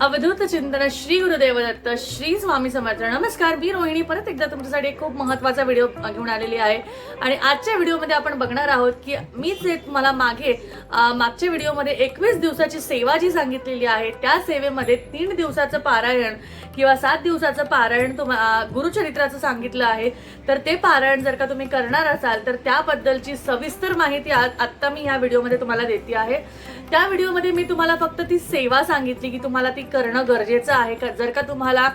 अवधूत चिंतन श्री गुरुदेव दत्त श्री स्वामी समर्थ. नमस्कार मी रोहिणी. परत एकदा तुमच्यासाठी एक खूप महत्त्वाचा व्हिडिओ घेऊन आलेली आहे. आणि आजच्या व्हिडिओमध्ये आपण बघणार आहोत की मीच एक मला मागे मागच्या व्हिडिओमध्ये एकवीस दिवसाची सेवा जी सांगितलेली आहे त्या सेवेमध्ये तीन दिवसाचं पारायण किंवा सात दिवसाचं पारायण तुम गुरुचरित्राचं सांगितलं आहे. तर ते पारायण जर का तुम्ही करणार असाल तर त्याबद्दलची सविस्तर माहिती आ- आत्ता मी ह्या व्हिडिओमध्ये तुम्हाला देते आहे. त्या व्हिडिओमध्ये मी तुम्हाला फक्त ती सेवा सांगितली की तुम्हाला ती करणं गरजेचं आहे. का जर का तुम्हाला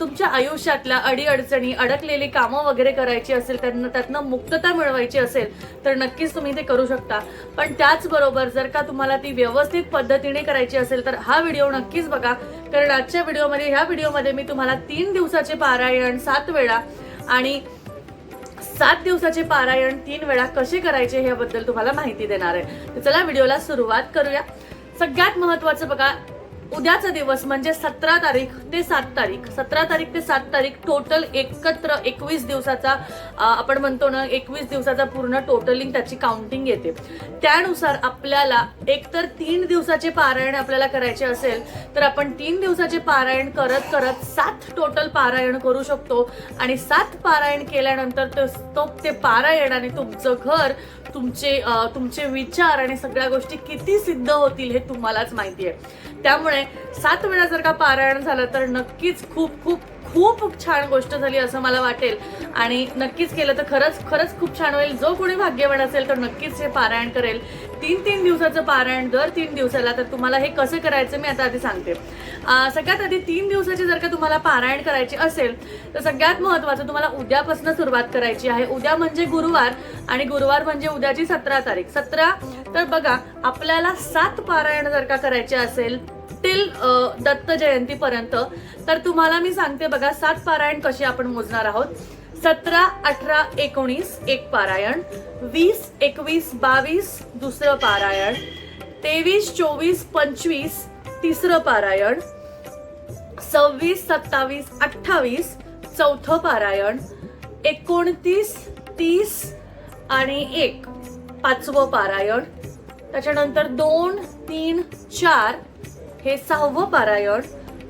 तुमच्या आयुष्यातल्या अडीअडचणी अडकलेली कामं वगैरे करायची असेल त्यांना त्यातनं मुक्तता मिळवायची असेल तर नक्कीच तुम्ही ते करू शकता. पण त्याचबरोबर जर का तुम्हाला ती व्यवस्थित पद्धतीने करायची असेल तर हा व्हिडिओ नक्कीच बघा. कारण आजच्या व्हिडिओमध्ये ह्या व्हिडिओमध्ये मी तुम्हाला तीन दिवसाचे पारायण सात वेळा आणि सात दिवसाचे पारायण तीन वेळा कसे करायचे याबद्दल तुम्हाला माहिती देणार आहे. तर चला व्हिडिओला सुरुवात करूया. सगळ्यात महत्वाचं बघा उद्याचा दिवस म्हणजे सतरा तारीख ते सात तारीख. सतरा तारीख ते सात तारीख टोटल एकत्र एकवीस दिवसाचा आपण म्हणतो ना एकवीस दिवसाचा पूर्ण टोटलिंग त्याची काउंटिंग येते. त्यानुसार आपल्याला एकतर तीन दिवसाचे पारायण आपल्याला करायचे असेल तर आपण तीन दिवसाचे पारायण करत करत सात टोटल पारायण करू शकतो. आणि सात पारायण केल्यानंतर तो तो- ते पारायण आणि तुमचं घर तुमचे तुमचे विचार आणि सगळ्या गोष्टी किती सिद्ध होतील हे तुम्हालाच माहिती आहे. त्यामुळे सात वेळा जर का पारायण झालं तर नक्कीच खूप खूप खूप छान गोष्ट झाली असं मला वाटेल. आणि नक्कीच केलं तर खरंच खरंच खूप छान होईल. जो कोणी भाग्यवान असेल तर नक्कीच हे पारायण करेल. तीन तीन दिवसाचं पारायण दर तीन दिवसाला. तर तुम्हाला हे कसं करायचं मी आता आधी सांगते. सगळ्यात आधी तीन दिवसाची जर का तुम्हाला पारायण करायची असेल तर सगळ्यात महत्त्वाचं तुम्हाला उद्यापासून सुरुवात करायची आहे. उद्या म्हणजे गुरुवार आणि गुरुवार म्हणजे उद्याची सतरा तारीख. सतरा तर बघा आपल्याला सात पारायण जर का करायचे असेल टिल दत्त जयंतीपर्यंत. तर तुम्हाला मी सांगते बघा सात पारायण कसे आपण मोजणार आहोत. सतरा अठरा एकोणीस एक पारायण. वीस एकवीस बावीस दुसरं पारायण. तेवीस चोवीस पंचवीस तिसरं पारायण. सव्वीस सत्तावीस अठ्ठावीस चौथं पारायण. एकोणतीस तीस आणि एक पाचवं पारायण. त्याच्यानंतर दोन तीन चार हे सहावं पारायण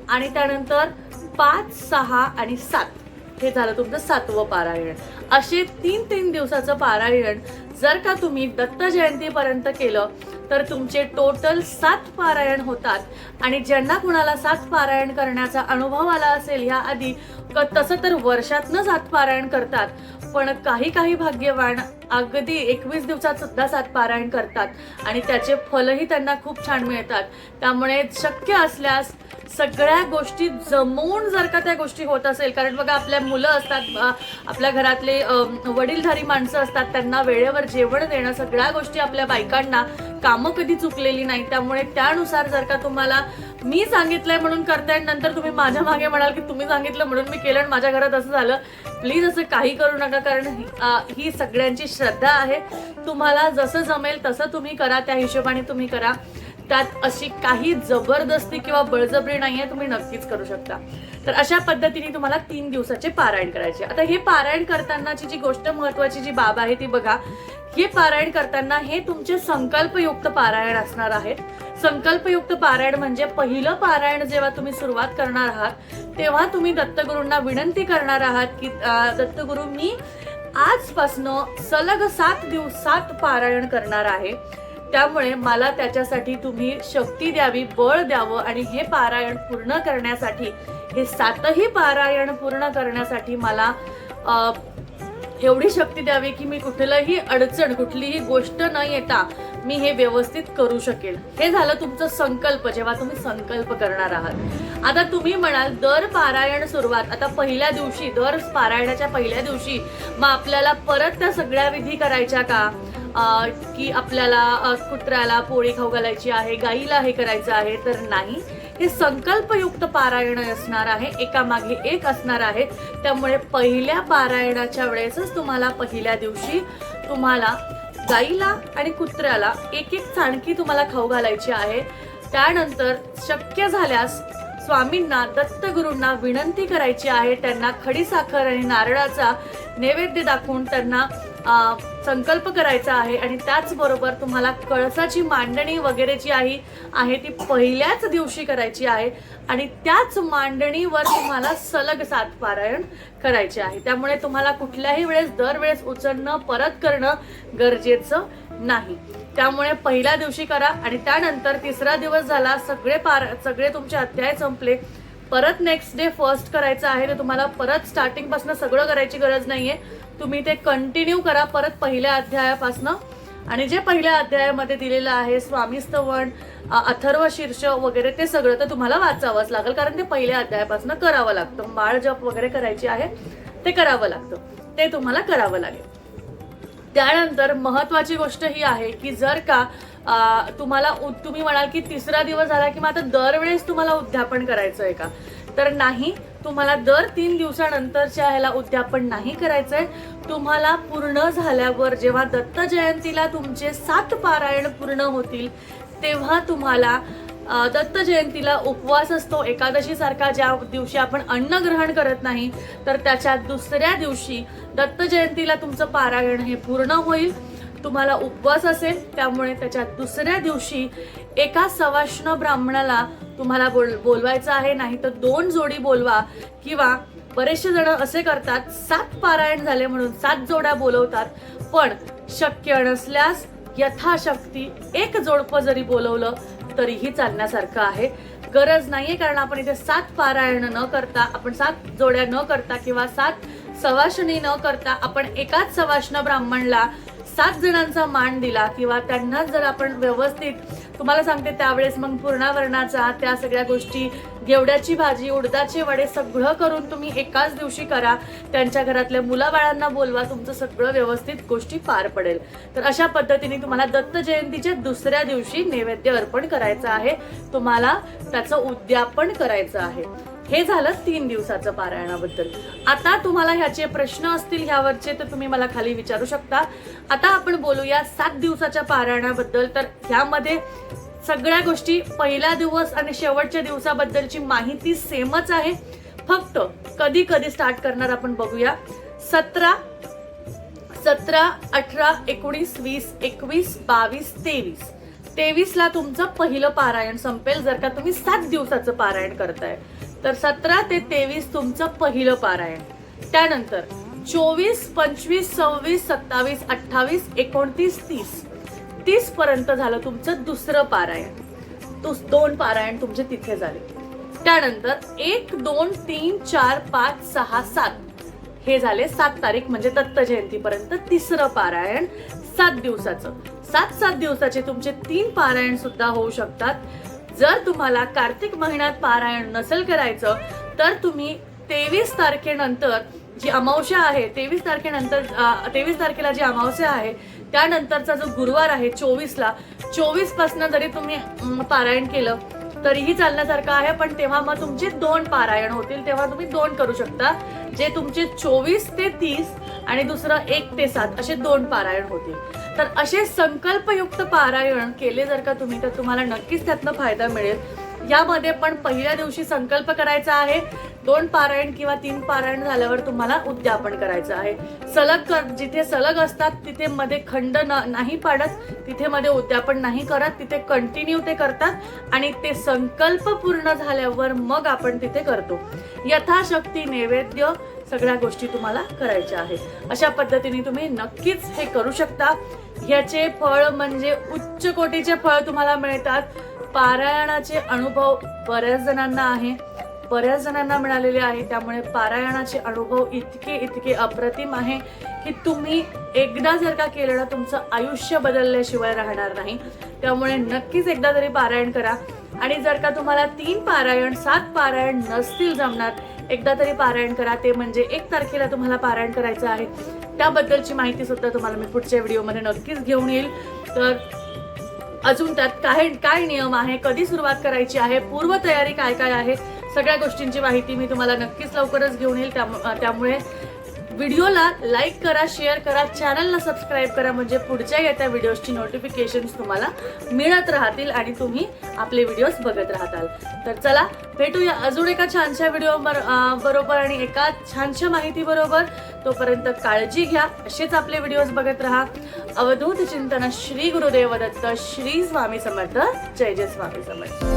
आणि त्यानंतर पाच सहा आणि सात. हे झालं तुमचं सातवं पारायण. असे तीन तीन दिवसाचं पारायण जर का तुम्ही दत्त जयंतीपर्यंत केलं तर तुमचे टोटल सात पारायण होतात. आणि ज्यांना कुणाला सात पारायण करण्याचा अनुभव आला असेल ह्या आधी क- तसं तर वर्षातनं सात पारायण करतात. पण काही काही भाग्यवान अगदी एकवीस दिवसात सुद्धा सात पारायण करतात आणि त्याचे फलही त्यांना खूप छान मिळतात. त्यामुळे शक्य असल्यास सगळ्या गोष्टी जमवून जर का त्या गोष्टी होत असेल कारण बघा आपल्या मुलं असतात आपल्या घरातले वडीलधारी माणसं असतात त्यांना वेळेवर जेवण देणं सगळ्या गोष्टी आपल्या बायकांना कामं कधी चुकलेली नाही त्यामुळे त्यानुसार जर का तुम्हाला मी सांगितलंय म्हणून करताय नंतर तुम्ही माझ्या मागे म्हणाल की तुम्ही सांगितलं म्हणून मी केलं आणि माझ्या घरात असं झालं. प्लीज असं काही करू नका कारण ही- सगळ्यांची श्रद्धा आहे. तुम्हाला जसं जमेल तसं तुम्ही करा त्या हिशोबाने तुम्ही करा. त्यात अशी काही जबरदस्ती किंवा बळजबरी नाही आहे तुम्ही नक्कीच करू शकता. तर अशा पद्धतीने तुम्हाला तीन दिवसाचे पारायण करायचे. आता हे पारायण करतानाची जी गोष्ट महत्वाची जी बाब आहे ती बघा. हे पारायण करताना हे तुमचे संकल्पयुक्त पारायण असणार आहे संकल्पयुक्त पारायण म्हणजे पहिलं पारायण जेव्हा तुम्ही सुरुवात करणार आहात तेव्हा तुम्ही दत्तगुरूंना विनंती करणार आहात की दत्तगुरू मी आजपासनं सलग सात दिवस सात पारायण करणार आहे. त्यामुळे मला त्याच्यासाठी तुम्ही शक्ती द्यावी बळ द्यावं आणि हे पारायण पूर्ण करण्यासाठी हे सातही पारायण पूर्ण करण्यासाठी मला एवढी शक्ती द्यावी की मी कुठलंही अडचण कुठलीही गोष्ट न येता मी हे व्यवस्थित करू शकेल. हे झालं तुमचं संकल्प जेव्हा तुम्ही संकल्प करणार आहात. आता तुम्ही म्हणाल दर पारायण सुरुवात आता पहिल्या दिवशी दर पारायणाच्या पहिल्या दिवशी मग आपल्याला परत त्या सगळ्या विधी करायच्या का? आ, की आपल्याला कुत्र्याला पोळी खाऊ घालायची आहे गाईला हे करायचं आहे? तर नाही. हे संकल्पयुक्त पारायण असणार आहे एकामागे एक असणार आहे. त्यामुळे पहिल्या पारायणाच्या वेळेसच तुम्हाला पहिल्या दिवशी तुम्हाला गाईला आणि कुत्र्याला एक एक चाणकी तुम्हाला खाऊ घालायची आहे. त्यानंतर शक्य झाल्यास स्वामींना दत्तगुरूंना विनंती करायची आहे. त्यांना खडीसाखर आणि नारळाचा नैवेद्य दाखवून त्यांना संकल्प करायचा आहे आणि त्याचबरोबर तुम्हाला कळसाची मांडणी वगैरे जी आहे आहे ती पहिल्याच दिवशी करायची आहे आणि त्याच मांडणीवर तुम्हाला सलग सात पारायण करायचे आहे. त्यामुळे तुम्हाला कुठल्याही वेळेस दरवेळेस उचलणं परत करणं गरजेचं नाही. त्यामुळे पहिल्या दिवशी करा आणि त्यानंतर तिसरा दिवस झाला सगळे पार सगळे तुमचे अध्याय संपले. परत नेक्स्ट डे फर्स्ट करायचं आहे तर तुम्हाला परत स्टार्टिंगपासून सगळं करायची गरज नाही आहे तुम्ही ते कंटिन्यू करा परत पहिल्या अध्यायापासनं. आणि जे पहिल्या अध्यायामध्ये दिलेलं आहे स्वामीस्तवण अथर्व शीर्ष वगैरे ते सगळं तर तुम्हाला वाचावंच लागेल कारण ते पहिल्या अध्यायापासून करावं लागतं. माळ जप वगैरे करायची आहे ते करावं लागतं. ते तुम्हाला करावं लागेल. त्यानंतर महत्वाची गोष्ट ही आहे की जर का तुम्हाला तुम्ही म्हणाल की तिसरा दिवस झाला की मग आता दरवेळेस तुम्हाला उद्यापन करायचं आहे का? तर नाही तुम्हाला दर तीन दिवसानंतरच्या ह्याला उद्यापन नाही करायचंय. तुम्हाला पूर्ण झाल्यावर जेव्हा दत्त जयंतीला तुमचे सात पारायण पूर्ण होतील तेव्हा तुम्हाला दत्त जयंतीला उपवास असतो. एकादशी सारखा ज्या दिवशी आपण अन्न ग्रहण करत नाही तर त्याच्या दुसऱ्या दिवशी दत्त जयंतीला तुमचं पारायण हे पूर्ण होईल. तुम्हाला उपवास असेल त्यामुळे त्याच्या दुसऱ्या दिवशी एका सवाष्ण ब्राह्मणाला तुम्हाला बोल बोलवायचं आहे नाही तर दोन जोडी बोलवा. किंवा बरेचसे जण असे करतात सात पारायण झाले म्हणून सात जोड्या बोलवतात पण शक्य नसल्यास यथाशक्ती एक जोडपं जरी बोलवलं तरीही चालण्यासारखं आहे. गरज नाहीये कारण आपण इथे सात पारायण न करता आपण सात जोड्या न करता किंवा सात सवाशणी न करता आपण एकाच सवाष्ण ब्राह्मणला सात जणांचा मान दिला किंवा त्यांना जर आपण व्यवस्थित तुम्हाला सांगते त्यावेळेस मग पूर्णावरणाचा त्या सगळ्या गोष्टी घेवड्याची भाजी उडदाचे वडे सगळं करून तुम्ही एकाच दिवशी करा. त्यांच्या घरातल्या मुलाबाळांना बोलवा तुमचं सगळं व्यवस्थित गोष्टी पार पडेल. तर अशा पद्धतीने तुम्हाला दत्त जयंतीच्या दुसऱ्या दिवशी नैवेद्य अर्पण करायचं आहे. तुम्हाला त्याचं उद्यापन करायचं आहे. हे झालं तीन दिवसाचं पारायणाबद्दल. आता तुम्हाला ह्याचे प्रश्न असतील ह्यावरचे तर तुम्ही मला खाली विचारू शकता. आता आपण बोलूया सात दिवसाच्या पारायणाबद्दल. तर ह्यामध्ये सगळ्या गोष्टी पहिला दिवस आणि शेवटच्या दिवसाबद्दलची माहिती सेमच आहे. फक्त कधी कधी स्टार्ट करणार आपण बघूया. सतरा सतरा अठरा एकोणीस वीस एकवीस बावीस तेवीस. तेवीसला तुमचं पहिलं पारायण संपेल जर का तुम्ही सात दिवसाचं पारायण करताय. तर सतरा ते तेवीस तुमचं पहिलं पारायण त्यानंतर चोवीस पंचवीस सव्वीस सत्तावीस अठ्ठावीस एकोणतीस तीस. तीस पर्यंत झालं तुमचं दुसरं पारायण तो दोन पारायण तुमचे तिथे झाले. त्यानंतर एक दोन तीन चार पाच सहा सात. हे झाले सात तारीख म्हणजे दत्त जयंतीपर्यंत तिसरं पारायण सात दिवसाचं. सात सात दिवसाचे तुमचे तीन पारायण सुद्धा होऊ शकतात. जर तुम्हाला कार्तिक महिन्यात पारायण नसेल करायचं तर तुम्ही तेवीस तारखेनंतर जी अमावस्या आहे तेवीस तारखेनंतर तेवीस तारखेला जी अमावस्या आहे त्यानंतरचा जो गुरुवार आहे चोवीसला चोवीसपासनं जरी तुम्ही पारायण केलं तरीही चालण्यासारखं आहे पण तेव्हा मग तुमचे दोन पारायण होतील तेव्हा तुम्ही दोन करू शकता जे तुमचे चोवीस ते तीस आणि दुसरं एक ते सात असे दोन पारायण होतील. तर असे संकल्पयुक्त पारायण केले जर का तुम्ही तर तुम्हाला नक्कीच त्यातनं फायदा मिळेल. यामध्ये पण पहिल्या दिवशी संकल्प करायचा आहे. दोन पारायण किंवा तीन पारायण झाल्यावर तुम्हाला उद्यापन करायचं आहे. सलग कर जिथे सलग असतात तिथे मध्ये खंड न- नाही पाडत. तिथे मध्ये उद्यापन नाही करत. तिथे कंटिन्यू ते करतात. आणि ते संकल्प पूर्ण झाल्यावर मग आपण तिथे करतो. यथाशक्ती नैवेद्य सगळ्या गोष्टी तुम्हाला करायच्या आहेत. अशा पद्धतीने तुम्ही नक्कीच हे करू शकता. ह्याचे फळ म्हणजे उच्च कोटीचे फळ तुम्हाला मिळतात. पारायणाचे अनुभव बऱ्याच जणांना आहे. बऱ्याच जणांना मिळालेले आहे. त्यामुळे पारायणाचे अनुभव इतके इतके अप्रतिम आहे की तुम्ही एकदा जर का केलं ना तुमचं आयुष्य बदलल्याशिवाय राहणार नाही. त्यामुळे नक्कीच एकदा तरी पारायण करा. आणि जर का तुम्हाला तीन पारायण सात पारायण नसतील जमणार एकदा तरी पारायण करा. ते म्हणजे एक तारखेला तुम्हाला पारायण करायचं आहे. त्याबद्दलची माहिती सुद्धा तुम्हाला मी पुढच्या व्हिडिओमध्ये नक्कीच घेऊन येईल. तर अजून त्यात काय काय नियम आहे? कधी सुरुवात करायची आहे? पूर्वतयारी काय काय आहे? सगळ्या गोष्टींची माहिती मी तुम्हाला नक्कीच लवकरच घेऊन येईल. त्यामु- त्यामुळे व्हिडिओला लाईक करा शेअर करा चॅनलला सबस्क्राईब करा म्हणजे पुढच्या येत्या व्हिडिओजची नोटिफिकेशन तुम्हाला मिळत राहतील आणि तुम्ही आपले व्हिडिओज बघत राहताल. तर चला भेटूया अजून एका छानशा व्हिडिओ बरोबर आणि एका छानशा माहिती बरोबर तोपर्यंत काळजी घ्या असेच आपले व्हिडिओज बघत राहा. अवधूत चिंतन श्री गुरुदेव दत्त श्री स्वामी समर्थ जय जय स्वामी समर्थ.